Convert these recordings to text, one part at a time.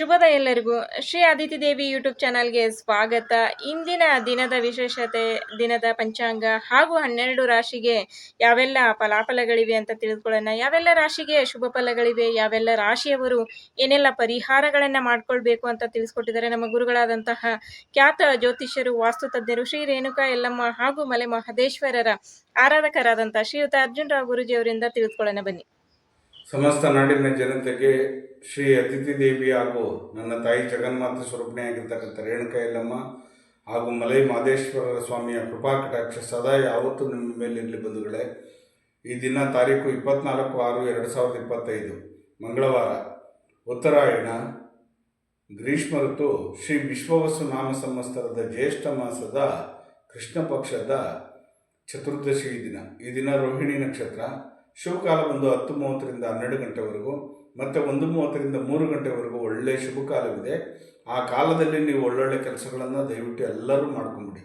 ಶುಭದ ಎಲ್ಲರಿಗೂ ಶ್ರೀ ಆದಿತಿ ದೇವಿ ಯೂಟ್ಯೂಬ್ ಚಾನಲ್ಗೆ ಸ್ವಾಗತ. ಇಂದಿನ ದಿನದ ವಿಶೇಷತೆ, ದಿನದ ಪಂಚಾಂಗ ಹಾಗೂ ಹನ್ನೆರಡು ರಾಶಿಗೆ ಯಾವೆಲ್ಲ ಫಲಾಫಲಗಳಿವೆ ಅಂತ ತಿಳಿದುಕೊಳ್ಳೋಣ. ಯಾವೆಲ್ಲ ರಾಶಿಗೆ ಶುಭ ಫಲಗಳಿವೆ, ಯಾವೆಲ್ಲ ರಾಶಿಯವರು ಏನೆಲ್ಲ ಪರಿಹಾರಗಳನ್ನು ಮಾಡ್ಕೊಳ್ಬೇಕು ಅಂತ ತಿಳಿಸ್ಕೊಟ್ಟಿದ್ದಾರೆ. ನಮ್ಮ ಗುರುಗಳಾದಂತಹ ಖ್ಯಾತ ಜ್ಯೋತಿಷ್ಯರು, ವಾಸ್ತು ತಜ್ಞರು ಶ್ರೀ ರೇಣುಕಾ ಯಲ್ಲಮ್ಮ ಹಾಗೂ ಮಲೆ ಮಹದೇಶ್ವರರ ಆರಾಧಕರಾದಂತಹ ಶ್ರೀಯುತ ಅರ್ಜುನ್ ರಾವ್ ಗುರುಜಿ ಅವರಿಂದ ತಿಳಿದುಕೊಳ್ಳೋಣ ಬನ್ನಿ. ಸಮಸ್ತ ನಾಡಿನ ಜನತೆಗೆ ಶ್ರೀ ಅತಿಥಿ ದೇವಿ ಹಾಗೂ ನನ್ನ ತಾಯಿ ಜಗನ್ಮಾತೆ ಸ್ವರೂಪಣೆಯಾಗಿರ್ತಕ್ಕಂಥ ಆಗಿರ್ತಕ್ಕಂಥ ಯಲ್ಲಮ್ಮ ಹಾಗೂ ಮಲೈ ಮಾದೇಶ್ವರರ ಸ್ವಾಮಿಯ ಕೃಪಾ ಕಟಾಕ್ಷ ಸದಾ ಯಾವತ್ತೂ ನಿಮ್ಮ ಮೇಲಿರಲಿ ಬಂಧುಗಳೇ. ಈ ದಿನ ತಾರೀಕು ಇಪ್ಪತ್ನಾಲ್ಕು ಆರು ಎರಡು ಸಾವಿರದ ಇಪ್ಪತ್ತೈದು, ಮಂಗಳವಾರ. ಉತ್ತರಾಯಣ, ಗ್ರೀಷ್ಮ ಋತು, ಶ್ರೀ ವಿಶ್ವವಸು ನಾಮ ಸಂವತ್ಸರದ ಜ್ಯೇಷ್ಠ ಮಾಸದ ಕೃಷ್ಣ ಪಕ್ಷದ ಚತುರ್ದಶಿ ದಿನ. ಈ ದಿನ ರೋಹಿಣಿ ನಕ್ಷತ್ರ. ಶುಭಕಾಲ ಬಂದು ಹತ್ತು ಮೂವತ್ತರಿಂದ ಹನ್ನೆರಡು ಗಂಟೆವರೆಗೂ, ಮತ್ತು ಒಂದು ಮೂವತ್ತರಿಂದ ಮೂರು ಗಂಟೆವರೆಗೂ ಒಳ್ಳೆಯ ಶುಭ ಕಾಲವಿದೆ ಆ ಕಾಲದಲ್ಲಿ ನೀವು ಒಳ್ಳೊಳ್ಳೆ ಕೆಲಸಗಳನ್ನು ದಯವಿಟ್ಟು ಎಲ್ಲರೂ ಮಾಡ್ಕೊಂಬಿಡಿ.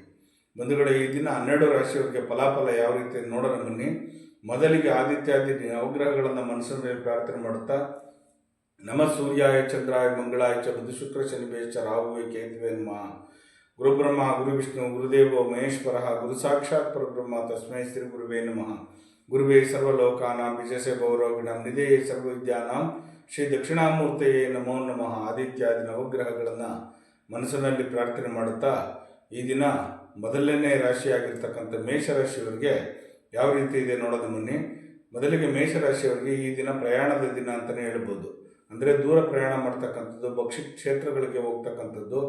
ಬಂಧುಗಳೇ ಈ ದಿನ ಹನ್ನೆರಡು ರಾಶಿಯವರಿಗೆ ಫಲಾಫಲ ಯಾವ ರೀತಿ ನೋಡೋಣ ಬನ್ನಿ. ಮೊದಲಿಗೆ ಆದಿತ್ಯಾದಿ ನವಗ್ರಹಗಳನ್ನು ಮೇಲೆ ಪ್ರಾರ್ಥನೆ ಮಾಡುತ್ತಾ, ನಮ ಸೂರ್ಯಾಯ, ಚಂದ್ರಾಯ, ಮಂಗಳಾಯ ಚ, ಬುಧ, ಶುಕ್ರ ಶನಿಬೇಶ ರಾಹುವೆ ಕೇತುವೆ, ನಮಃ. ಗುರುಬ್ರಹ್ಮ, ಗುರು ವಿಷ್ಣು, ಗುರುದೇವೋ, ಮಹೇಶ್ವರ, ಗುರು ಸಾಕ್ಷಾತ್ ಪರಬ್ರಹ್ಮ, ತಸ್ಮೈ ಶ್ರೀ ಗುರುವೇ ನಮಃ. ಗುರುವೇ ಸರ್ವಲೋಕಾನಾಂ ವಿಜಸೆ ಭೌರೋಗಿಣಂ ನಿಧೇ ಸರ್ವವಿದ್ಯಾನಾಂ ಶ್ರೀ ದಕ್ಷಿಣಾಮೂರ್ತಿಯೇ ನಮೋ ನಮಃ ಆದಿತ್ಯಾದಿ ನವಗ್ರಹಗಳನ್ನು ಮನಸ್ಸಿನಲ್ಲಿ ಪ್ರಾರ್ಥನೆ ಮಾಡುತ್ತಾ ಈ ದಿನ ಮೊದಲನೇ ರಾಶಿಯಾಗಿರ್ತಕ್ಕಂಥ ಮೇಷರಾಶಿಯವರಿಗೆ ಯಾವ ರೀತಿ ಇದೆ ನೋಡೋದು ಬನ್ನಿ. ಮೊದಲಿಗೆ ಮೇಷರಾಶಿಯವರಿಗೆ ಈ ದಿನ ಪ್ರಯಾಣದ ದಿನ ಅಂತಲೇ ಹೇಳ್ಬೋದು. ಅಂದರೆ ದೂರ ಪ್ರಯಾಣ ಮಾಡ್ತಕ್ಕಂಥದ್ದು, ಭಕ್ಷಿ ಕ್ಷೇತ್ರಗಳಿಗೆ ಹೋಗ್ತಕ್ಕಂಥದ್ದು,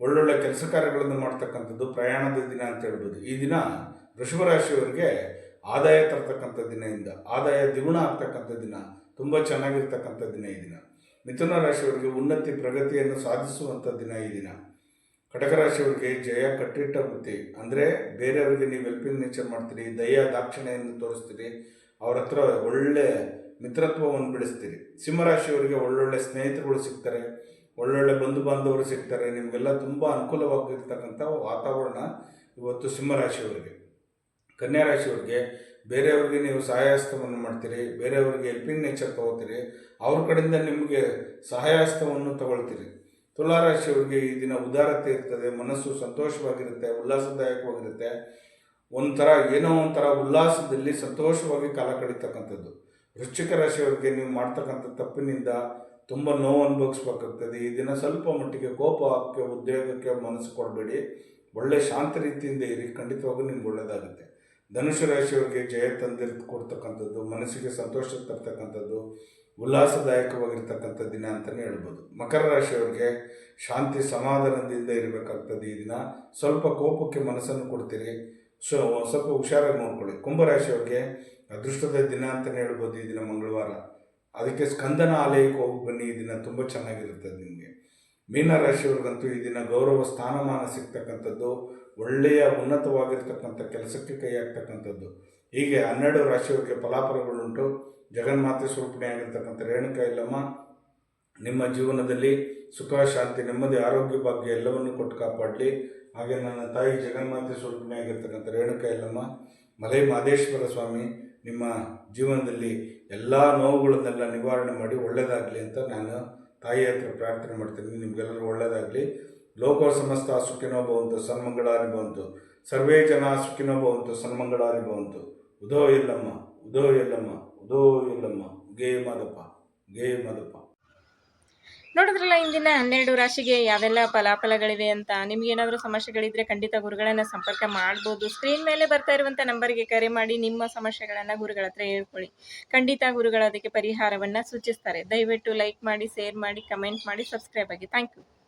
ಒಳ್ಳೊಳ್ಳೆ ಕೆಲಸ ಕಾರ್ಯಗಳನ್ನು ಮಾಡ್ತಕ್ಕಂಥದ್ದು ಪ್ರಯಾಣದ ದಿನ ಅಂತ ಹೇಳ್ಬೋದು. ಈ ದಿನ ವೃಷಭ ರಾಶಿಯವರಿಗೆ ಆದಾಯ ತರ್ತಕ್ಕಂಥ ದಿನ ಇಂದ ಆದಾಯ ದ್ವಿಗುಣ ಆಗ್ತಕ್ಕಂಥ ದಿನ, ತುಂಬ ಚೆನ್ನಾಗಿರ್ತಕ್ಕಂಥ ದಿನ ಈ ದಿನ. ಮಿಥುನ ರಾಶಿಯವರಿಗೆ ಉನ್ನತಿ ಪ್ರಗತಿಯನ್ನು ಸಾಧಿಸುವಂಥ ದಿನ ಈ ದಿನ. ಕಟಕ ರಾಶಿಯವರಿಗೆ ಜಯ, ಕಟ್ಟಿಟ್ಟ ಬುದ್ಧಿ. ಅಂದರೆ ಬೇರೆಯವರಿಗೆ ನೀವು ಹೆಲ್ಪಿಂಗ್ ನೇಚರ್ ಮಾಡ್ತೀರಿ, ದಯ ದಾಕ್ಷಿಣೆಯನ್ನು ತೋರಿಸ್ತೀರಿ, ಅವ್ರ ಹತ್ರ ಒಳ್ಳೆಯ ಮಿತ್ರತ್ವವನ್ನು ಬೆಳೆಸ್ತೀರಿ. ಸಿಂಹರಾಶಿಯವರಿಗೆ ಒಳ್ಳೊಳ್ಳೆ ಸ್ನೇಹಿತರುಗಳು ಸಿಗ್ತಾರೆ, ಒಳ್ಳೊಳ್ಳೆ ಬಂಧು ಬಾಂಧವರು ಸಿಗ್ತಾರೆ, ನಿಮಗೆಲ್ಲ ತುಂಬ ಅನುಕೂಲವಾಗಿರ್ತಕ್ಕಂಥ ವಾತಾವರಣ ಇವತ್ತು ಸಿಂಹರಾಶಿಯವರಿಗೆ ಕನ್ಯಾ ರಾಶಿಯವರಿಗೆ ಬೇರೆಯವ್ರಿಗೆ ನೀವು ಸಹಾಯಹಸ್ತವನ್ನು ಮಾಡ್ತೀರಿ, ಬೇರೆಯವ್ರಿಗೆ ಹೆಲ್ಪಿಂಗ್ ನೇಚರ್ ತಗೋತೀರಿ, ಅವ್ರ ಕಡೆಯಿಂದ ನಿಮಗೆ ಸಹಾಯಹಸ್ತವನ್ನು ತಗೊಳ್ತೀರಿ. ತುಲಾರಾಶಿಯವರಿಗೆ ಈ ದಿನ ಉದಾರತೆ ಇರ್ತದೆ, ಮನಸ್ಸು ಸಂತೋಷವಾಗಿರುತ್ತೆ, ಉಲ್ಲಾಸದಾಯಕವಾಗಿರುತ್ತೆ. ಒಂಥರ ಏನೋ ಒಂಥರ ಉಲ್ಲಾಸದಲ್ಲಿ ಸಂತೋಷವಾಗಿ ಕಾಲ ಕಳೀತಕ್ಕಂಥದ್ದು. ವೃಶ್ಚಿಕ ರಾಶಿಯವರಿಗೆ ನೀವು ಮಾಡ್ತಕ್ಕಂಥ ತಪ್ಪಿನಿಂದ ತುಂಬ ನೋವು ಅನುಭವಿಸ್ಬೇಕಾಗ್ತದೆ. ಈ ದಿನ ಸ್ವಲ್ಪ ಮಟ್ಟಿಗೆ ಕೋಪಕ್ಕೆ ಉದ್ಯೋಗಕ್ಕೆ ಮನಸ್ಸು ಕೊಡಬೇಡಿ. ಒಳ್ಳೆ ಶಾಂತ ರೀತಿಯಿಂದ ಇರಿ, ಖಂಡಿತವಾಗೂ ನಿಮ್ಗೆ ಒಳ್ಳೆಯದಾಗುತ್ತೆ ಧನುಷು ರಾಶಿಯವರಿಗೆ ಜಯ ತಂದಿರ್ ಕೊಡ್ತಕ್ಕಂಥದ್ದು, ಮನಸ್ಸಿಗೆ ಸಂತೋಷ ತರ್ತಕ್ಕಂಥದ್ದು, ಉಲ್ಲಾಸದಾಯಕವಾಗಿರ್ತಕ್ಕಂಥ ದಿನ ಅಂತಲೇ ಹೇಳ್ಬೋದು. ಮಕರ ರಾಶಿಯವರಿಗೆ ಶಾಂತಿ ಸಮಾಧಾನದಿಂದ ಇರಬೇಕಾಗ್ತದೆ ಈ ದಿನ. ಸ್ವಲ್ಪ ಕೋಪಕ್ಕೆ ಮನಸ್ಸನ್ನು ಕೊಡ್ತೀರಿ. ಸ್ವಲ್ಪ ಹುಷಾರಾಗಿ ನೋಡ್ಕೊಳ್ಳಿ. ಕುಂಭರಾಶಿಯವರಿಗೆ ಅದೃಷ್ಟದ ದಿನ ಅಂತಲೇ ಹೇಳ್ಬೋದು ಈ ದಿನ ಮಂಗಳವಾರ. ಅದಕ್ಕೆ ಸ್ಕಂದನ ಆಲಯಕ್ಕೆ ಹೋಗಿ ಬನ್ನಿ, ಈ ದಿನ ತುಂಬ ಚೆನ್ನಾಗಿರುತ್ತದೆ ನಿಮಗೆ. ಮೀನರಾಶಿಯವ್ರಿಗಂತೂ ಈ ದಿನ ಗೌರವ, ಸ್ಥಾನಮಾನ ಸಿಗ್ತಕ್ಕಂಥದ್ದು. ಒಳ್ಳೆಯ ಉನ್ನತವಾಗಿರ್ತಕ್ಕಂಥ ಕೆಲಸಕ್ಕೆ ಕೈ ಹಾಕ್ತಕ್ಕಂಥದ್ದು. ಹೀಗೆ ಹನ್ನೆರಡು ರಾಶಿಯವರಿಗೆ ಫಲಾಫಲಗಳುಂಟು. ಜಗನ್ಮಾತೆ ಸ್ವರೂಪಣೆಯಾಗಿರ್ತಕ್ಕಂಥ ರೇಣುಕಾ ಇಲ್ಲಮ್ಮ ನಿಮ್ಮ ಜೀವನದಲ್ಲಿ ಸುಖ, ಶಾಂತಿ, ನೆಮ್ಮದಿ, ಆರೋಗ್ಯ ಭಾಗ್ಯ ಎಲ್ಲವನ್ನು ಕೊಟ್ಟು ಕಾಪಾಡಲಿ. ಹಾಗೆ ನನ್ನ ತಾಯಿ ಜಗನ್ಮಾತೆ ಸ್ವರೂಪಣೆಯಾಗಿರ್ತಕ್ಕಂಥ ರೇಣುಕಾ ಇಲ್ಲಮ್ಮ ಮಲೈ ಮಾದೇಶ್ವರ ಸ್ವಾಮಿ, ನಿಮ್ಮ ಜೀವನದಲ್ಲಿ ಎಲ್ಲ ನೋವುಗಳನ್ನೆಲ್ಲ ನಿವಾರಣೆ ಮಾಡಿ ಒಳ್ಳೆಯದಾಗಲಿ ಅಂತ ನಾನು ತಾಯಿ ಹತ್ರ ಪ್ರಾರ್ಥನೆ ಮಾಡ್ತೀನಿ. ನಿಮಗೆಲ್ಲರೂ ಒಳ್ಳೆಯದಾಗಲಿ ಲೋಕ ಸಮಸ್ತ ಸುಖಿನೋ ಭವಂತು, ಸನ್ಮಂಗಳಾರಿ ಭವಂತು. ಸರ್ವೇ ಜನ ಸುಖಿನೋ ಭವಂತು, ಸನ್ಮಂಗಳಾರಿ ಭವಂತು. ಉದೋ ಎಲ್ಲಮ್ಮ ಉದೋ ಎಲ್ಲಮ್ಮ ಉದೋ ಎಲ್ಲಮ್ಮ. ಗೇ ಮಾದಪ್ಪ ಗೇ ಮಾದಪ್ಪ. ನೋಡಿದ್ರಲ್ಲ, ಇಂದಿನ ಹನ್ನೆರಡು ರಾಶಿಗೆ ಯಾವೆಲ್ಲ ಫಲಾಫಲಗಳಿವೆ ಅಂತ? ನಿಮ್ಗೇನಾದರೂ ಸಮಸ್ಯೆಗಳಿದ್ರೆ ಖಂಡಿತ ಗುರುಗಳನ್ನು ಸಂಪರ್ಕ ಮಾಡ್ಬೋದು. ಸ್ಕ್ರೀನ್ ಮೇಲೆ ಬರ್ತಾ ಇರುವಂಥ ನಂಬರ್ಗೆ ಕರೆ ಮಾಡಿ ನಿಮ್ಮ ಸಮಸ್ಯೆಗಳನ್ನು ಗುರುಗಳ ಹತ್ರ ಹೇಳ್ಕೊಳ್ಳಿ. ಖಂಡಿತ ಗುರುಗಳು ಅದಕ್ಕೆ ಪರಿಹಾರವನ್ನು ಸೂಚಿಸ್ತಾರೆ. ದಯವಿಟ್ಟು ಲೈಕ್ ಮಾಡಿ, ಶೇರ್ ಮಾಡಿ, ಕಮೆಂಟ್ ಮಾಡಿ, ಸಬ್ಸ್ಕ್ರೈಬ್ ಆಗಿ. Thank you.